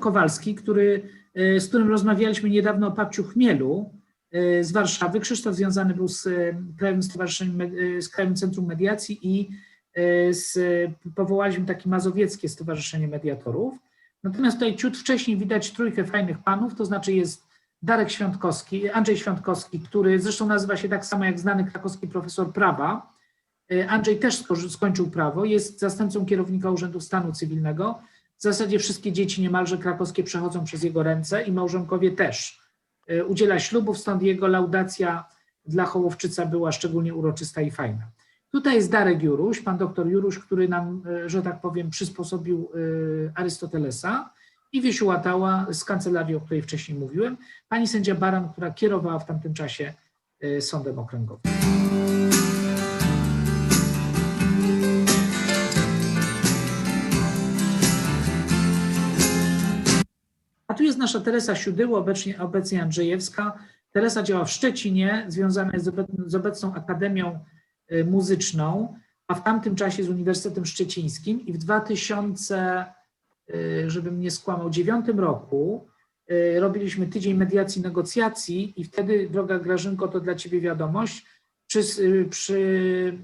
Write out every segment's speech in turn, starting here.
Kowalski, który, e, z którym rozmawialiśmy niedawno o Papciu Chmielu e, z Warszawy. Krzysztof związany był z e, Krajowym Stowarzyszeniem, z Krajowym Centrum Mediacji i z, powołaliśmy takie mazowieckie Stowarzyszenie Mediatorów. Natomiast tutaj ciut wcześniej widać trójkę fajnych panów, to znaczy jest Darek Świątkowski, Andrzej Świątkowski, który zresztą nazywa się tak samo jak znany krakowski profesor prawa. Andrzej też skończył prawo, jest zastępcą kierownika Urzędu Stanu Cywilnego. W zasadzie wszystkie dzieci niemalże krakowskie przechodzą przez jego ręce i małżonkowie też. E, Udziela ślubów, stąd jego laudacja dla Hołowczyca była szczególnie uroczysta i fajna. Tutaj jest Darek Juruś, pan doktor Juruś, który nam, e, że tak powiem, przysposobił e, Arystotelesa i Wiesiu Łatała z kancelarii, o której wcześniej mówiłem, pani sędzia Baran, która kierowała w tamtym czasie sądem okręgowym. Nasza Teresa Siudyło, obecnie, obecnie Andrzejewska. Teresa działa w Szczecinie, związana jest z obec- z obecną Akademią y, Muzyczną, a w tamtym czasie z Uniwersytetem Szczecińskim i w 2000, y, żebym nie skłamał, 9 roku y, robiliśmy tydzień mediacji negocjacji i wtedy, droga Grażynko, to dla Ciebie wiadomość, przy, przy,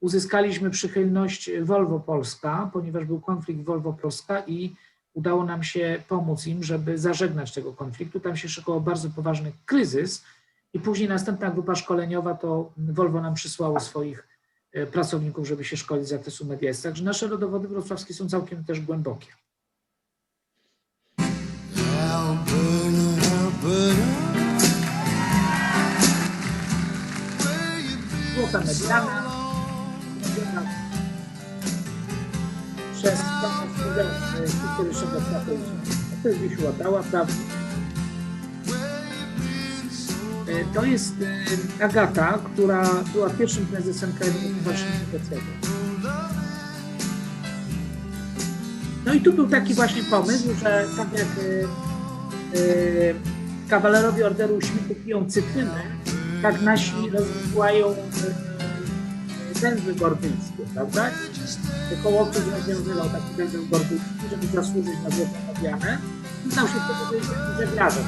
uzyskaliśmy przychylność Volvo Polska, ponieważ był konflikt Volvo Polska i udało nam się pomóc im, żeby zażegnać tego konfliktu. Tam się szykował bardzo poważny kryzys i później następna grupa szkoleniowa to Volvo nam przysłało swoich e, pracowników, żeby się szkolić z zakresu mediacji. Także nasze rodowody wrocławskie są całkiem też głębokie. Złota mediana, studenta historycznego Platonicznego. To jest Wisiu Łatała, prawda? E, To jest e, Agata, która była pierwszym prezesem Krajowego Stowarzyszenia. No i tu był taki właśnie pomysł, że tak jak e, e, kawalerowie Orderu Śmiechu piją cytrynę, tak nasi rozsyłają węzły gordyjskie, prawda? Kołowczyk rozwiązywał taki węzeł gordyjski, żeby zasłużyć na złotą medianę i stał się wtedy że- żeglarzem.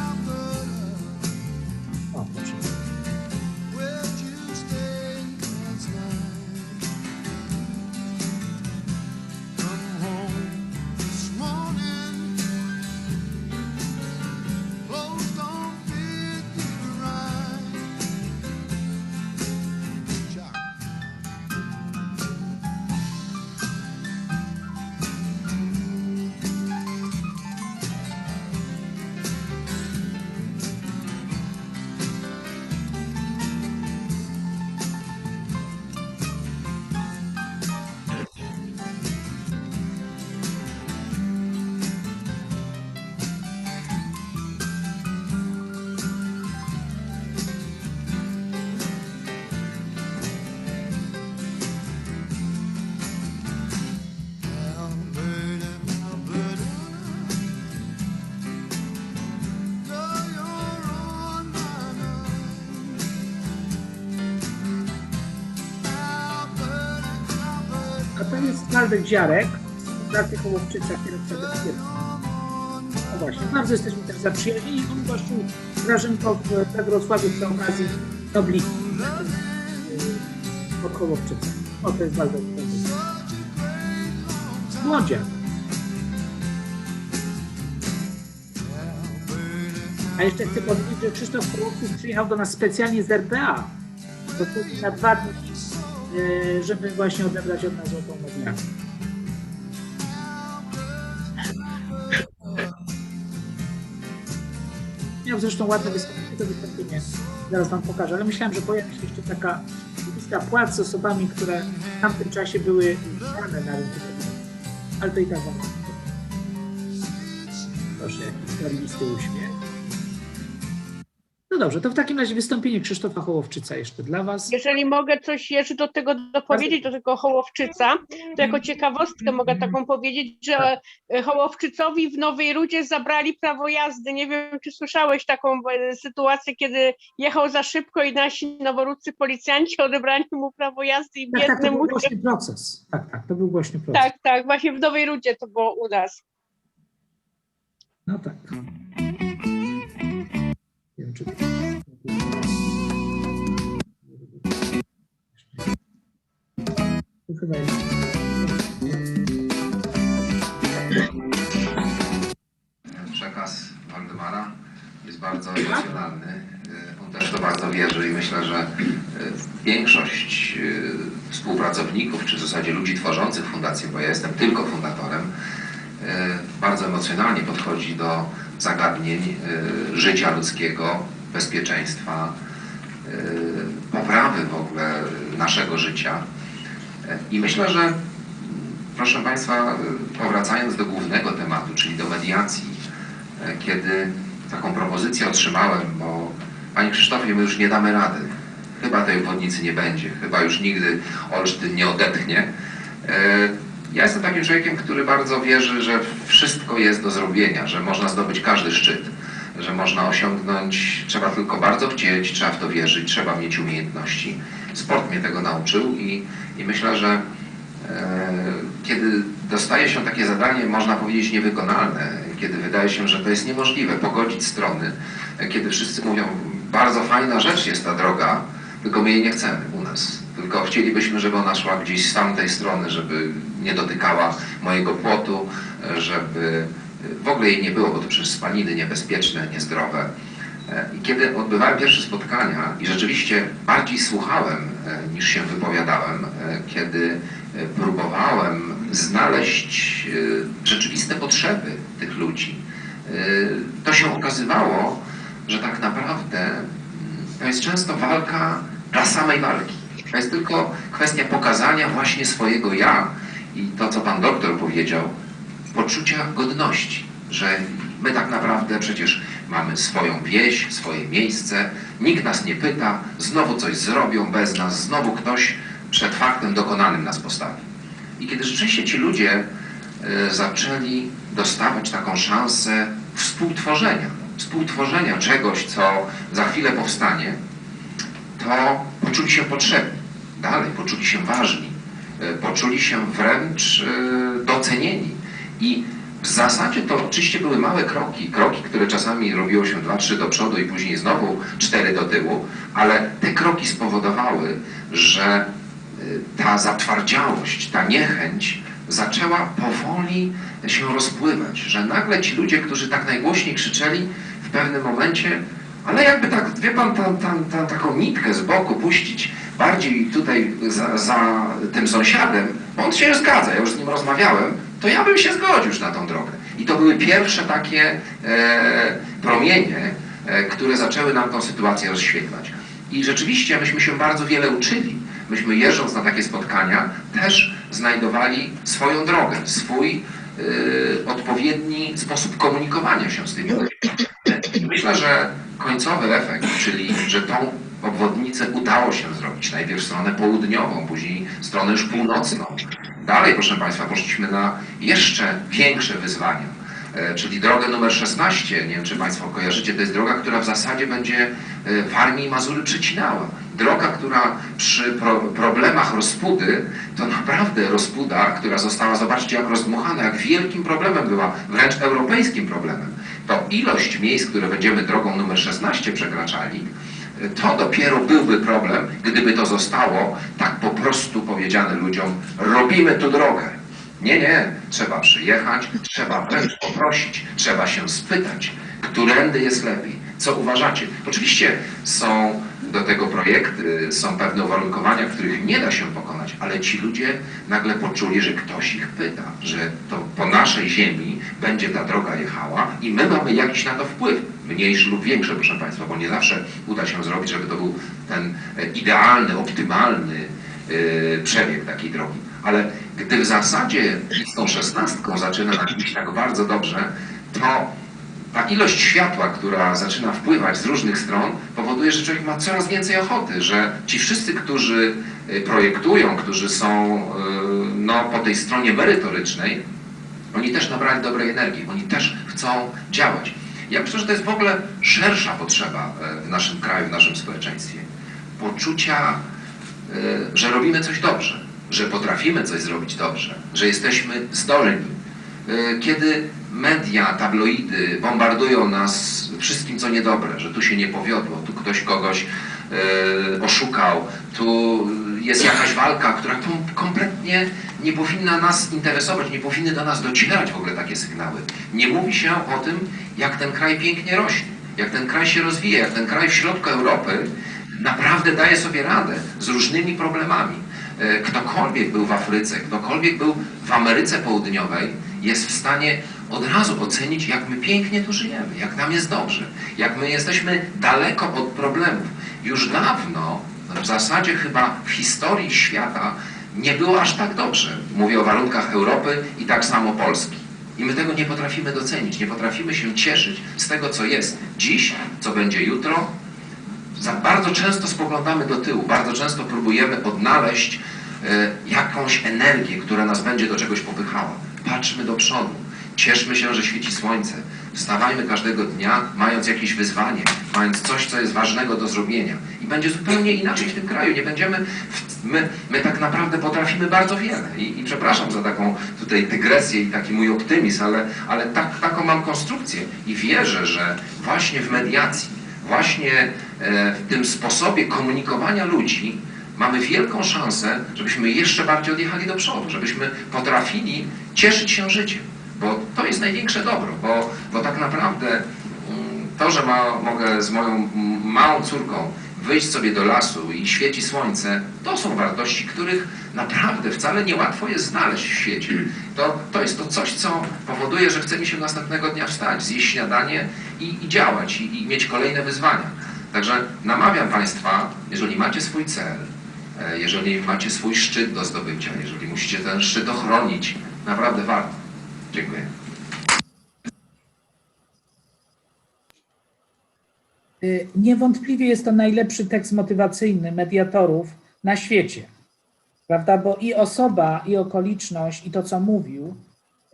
To Waldek Ziarek, pracy Kołowczyca, kierowca bezpieczny. No właśnie, bardzo jesteśmy też zaprzyjaźnieni. On gościł Grażynko w we Wrocławiu przy okazji Nobliki yy, od Kołowczyca. O, to jest Ziarek. Młodziak. A jeszcze chcę powiedzieć, że Krzysztof Kołowczyk przyjechał do nas specjalnie z RPA. Dosłownie na dwa dni, żeby właśnie odebrać od nas złotą medianę. Miał zresztą ładne wystąpienie, to wystąpienie zaraz Wam pokażę, ale myślałem, że pojawi się jeszcze taka lista płac z osobami, które w tamtym czasie były znane na rynku. Ale to i tak Wam Proszę, jakiś karlisty uśmiech. No dobrze, to w takim razie wystąpienie Krzysztofa Hołowczyca jeszcze dla Was. Jeżeli mogę coś jeszcze do tego dopowiedzieć, do tego Hołowczyca, to jako ciekawostkę mogę taką powiedzieć, że e, Hołowczycowi w Nowej Rudzie zabrali prawo jazdy. Nie wiem, czy słyszałeś taką e, sytuację, kiedy jechał za szybko i nasi noworódcy policjanci odebrali mu prawo jazdy i Tak, tak, to biedny był głośny proces. Tak, tak, to był głośny proces. Tak, tak, właśnie w Nowej Rudzie to było u nas. No tak. Czy... Chyba. Przekaz Waldemara jest bardzo emocjonalny. Y, On też to bardzo wierzy i myślę, że y, większość y, współpracowników, czy w zasadzie ludzi tworzących fundację, bo ja jestem tylko fundatorem, bardzo emocjonalnie podchodzi do zagadnień y, życia ludzkiego, bezpieczeństwa, y, poprawy w ogóle naszego życia. I myślę, że Proszę Państwa, powracając do głównego tematu, czyli do mediacji, y, kiedy taką propozycję otrzymałem, bo Panie Krzysztofie, my już nie damy rady. Chyba tej obwodnicy nie będzie, chyba już nigdy Olsztyn nie odetchnie. Ja jestem takim człowiekiem, który bardzo wierzy, że wszystko jest do zrobienia, że można zdobyć każdy szczyt, że można osiągnąć, trzeba tylko bardzo chcieć, trzeba w to wierzyć, trzeba mieć umiejętności. Sport mnie tego nauczył i, i myślę, że E, kiedy dostaje się takie zadanie, można powiedzieć niewykonalne, kiedy wydaje się, że to jest niemożliwe pogodzić strony, kiedy wszyscy mówią, bardzo fajna rzecz jest ta droga, tylko my jej nie chcemy u nas. Tylko chcielibyśmy, żeby ona szła gdzieś z tamtej strony, żeby nie dotykała mojego płotu, żeby w ogóle jej nie było, bo to przecież spaliny niebezpieczne, niezdrowe. E, I kiedy odbywałem pierwsze spotkania i rzeczywiście bardziej słuchałem e, niż się wypowiadałem, e, kiedy próbowałem znaleźć rzeczywiste potrzeby tych ludzi, to się okazywało, że tak naprawdę mm, to jest często walka dla samej walki. To jest tylko kwestia pokazania właśnie swojego ja i to, co pan doktor powiedział, poczucia godności, że my tak naprawdę przecież mamy swoją wieś, swoje miejsce, nikt nas nie pyta, znowu coś zrobią bez nas, znowu ktoś przed faktem dokonanym nas postawi. I kiedy rzeczywiście ci ludzie e, zaczęli dostawać taką szansę współtworzenia, współtworzenia czegoś, co za chwilę powstanie, to poczuli się potrzebni, dalej poczuli się ważni, e, poczuli się wręcz e, docenieni. I w zasadzie to oczywiście były małe kroki, kroki, które czasami robiło się dwa, trzy do przodu i później znowu cztery do tyłu, ale te kroki spowodowały, że y, ta zatwardziałość, ta niechęć zaczęła powoli się rozpływać, że nagle ci ludzie, którzy tak najgłośniej krzyczeli w pewnym momencie, ale jakby tak, wie pan, tam, tam, tam taką nitkę z boku puścić bardziej tutaj za, za tym sąsiadem, on się zgadza, ja już z nim rozmawiałem, to ja bym się zgodził już na tą drogę. I to były pierwsze takie e, promienie, e, które zaczęły nam tą sytuację rozświetlać. I rzeczywiście myśmy się bardzo wiele uczyli. Myśmy jeżdżąc na takie spotkania też znajdowali swoją drogę, swój e, odpowiedni sposób komunikowania się z tymi ludźmi. Myślę, że końcowy efekt, czyli że tą obwodnicę udało się zrobić. Najpierw stronę południową, później stronę już północną. Dalej, proszę Państwa, poszliśmy na jeszcze większe wyzwania, e, czyli drogę numer 16. Nie wiem, czy Państwo kojarzycie, to jest droga, która w zasadzie będzie e, Warmii i Mazury przecinała. Droga, która przy pro, problemach rozpudy, to naprawdę rozpuda, która została, zobaczcie jak rozdmuchana, jak wielkim problemem była, wręcz europejskim problemem. To ilość miejsc, które będziemy drogą numer 16 przekraczali, to dopiero byłby problem, gdyby to zostało tak po prostu powiedziane ludziom, robimy tu drogę. Nie, nie, trzeba przyjechać, trzeba wręcz poprosić, trzeba się spytać, którędy jest lepiej, co uważacie. Oczywiście są do tego projekty, są pewne uwarunkowania, których nie da się pokonać, ale ci ludzie nagle poczuli, że ktoś ich pyta, że to po naszej ziemi będzie ta droga jechała i my mamy jakiś na to wpływ, mniejszy lub większy, proszę Państwa, bo nie zawsze uda się zrobić, żeby to był ten e, idealny, optymalny e, przebieg takiej drogi. Ale gdy w zasadzie z tą szesnastką zaczyna nam iść tak bardzo dobrze, to ta ilość światła, która zaczyna wpływać z różnych stron, powoduje, że człowiek ma coraz więcej ochoty, że ci wszyscy, którzy y, projektują, którzy są y, no, po tej stronie merytorycznej, oni też nabrali dobrej energii, oni też chcą działać. Ja myślę, że to jest w ogóle szersza potrzeba e, w naszym kraju, w naszym społeczeństwie. Poczucia, e, że robimy coś dobrze, że potrafimy coś zrobić dobrze, że jesteśmy zdolni. E, Kiedy media, tabloidy bombardują nas wszystkim, co niedobre, że tu się nie powiodło, tu ktoś kogoś e, oszukał, tu jest jakaś walka, która kom, kompletnie nie powinna nas interesować, nie powinny do nas docierać w ogóle takie sygnały. Nie mówi się o tym, jak ten kraj pięknie rośnie, jak ten kraj się rozwija, jak ten kraj w środku Europy naprawdę daje sobie radę z różnymi problemami. E, Ktokolwiek był w Afryce, ktokolwiek był w Ameryce Południowej, jest w stanie od razu ocenić, jak my pięknie tu żyjemy, jak nam jest dobrze, jak my jesteśmy daleko od problemów. Już dawno, w zasadzie chyba w historii świata, nie było aż tak dobrze. Mówię o warunkach Europy i tak samo Polski. I my tego nie potrafimy docenić, nie potrafimy się cieszyć z tego, co jest dziś, co będzie jutro, za bardzo często spoglądamy do tyłu, bardzo często próbujemy odnaleźć e, jakąś energię, która nas będzie do czegoś popychała. Patrzmy do przodu, cieszmy się, że świeci słońce. Wstawajmy każdego dnia, mając jakieś wyzwanie, mając coś, co jest ważnego do zrobienia. I będzie zupełnie inaczej w tym kraju. Nie będziemy. W, my, my tak naprawdę potrafimy bardzo wiele. I, I przepraszam za taką tutaj dygresję i taki mój optymizm, ale, ale tak, taką mam konstrukcję. I wierzę, że właśnie w mediacji, właśnie e, w tym sposobie komunikowania ludzi mamy wielką szansę, żebyśmy jeszcze bardziej odjechali do przodu, żebyśmy potrafili cieszyć się życiem, bo to jest największe dobro, bo, bo tak naprawdę mm, to, że ma, mogę z moją małą córką wyjść sobie do lasu i świeci słońce, to są wartości, których naprawdę wcale niełatwo jest znaleźć w świecie. To, to jest to coś, co powoduje, że chce mi się następnego dnia wstać, zjeść śniadanie i, i działać, i, i mieć kolejne wyzwania. Także namawiam Państwa, jeżeli macie swój cel, e, jeżeli macie swój szczyt do zdobycia, jeżeli musicie ten szczyt ochronić, naprawdę warto. Dziękuję. Y, Niewątpliwie jest to najlepszy tekst motywacyjny mediatorów na świecie, prawda? Bo i osoba, i okoliczność, i to, co mówił,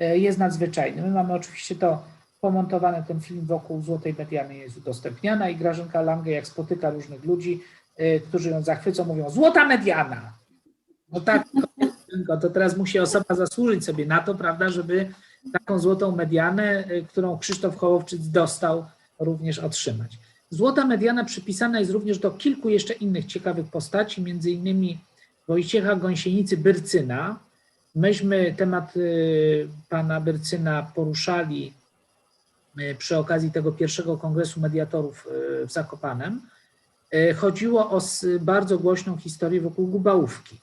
y, jest nadzwyczajny. My mamy oczywiście to pomontowane, ten film wokół Złotej Mediany jest udostępniana i Grażynka Lange, jak spotyka różnych ludzi, y, którzy ją zachwycą, mówią Złota Mediana. No tak, to teraz musi osoba zasłużyć sobie na to, prawda, żeby taką Złotą Medianę, y, którą Krzysztof Hołowczyc dostał, również otrzymać. Złota mediana przypisana jest również do kilku jeszcze innych ciekawych postaci, między innymi Wojciecha Gąsienicy-Byrcyna. Myśmy temat y, pana Byrcyna poruszali y, przy okazji tego pierwszego kongresu mediatorów w Zakopanem. Chodziło o bardzo głośną historię wokół Gubałówki.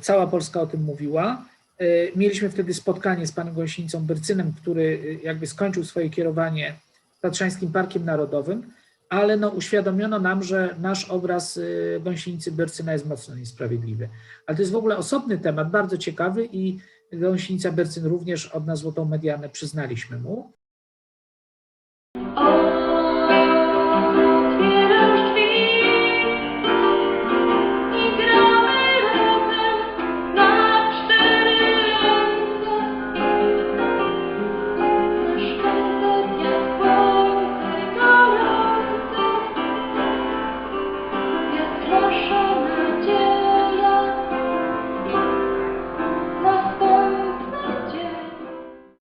Cała Polska o tym mówiła. Y, Mieliśmy wtedy spotkanie z panem Gąsienicą Byrcynem, który y, jakby skończył swoje kierowanie Tatrzańskim Parkiem Narodowym, ale no uświadomiono nam, że nasz obraz y, gąsienicy Bercyna jest mocno niesprawiedliwy. Ale to jest w ogóle osobny temat, bardzo ciekawy i gąsienica Bercyn również od nas złotą medianę przyznaliśmy mu.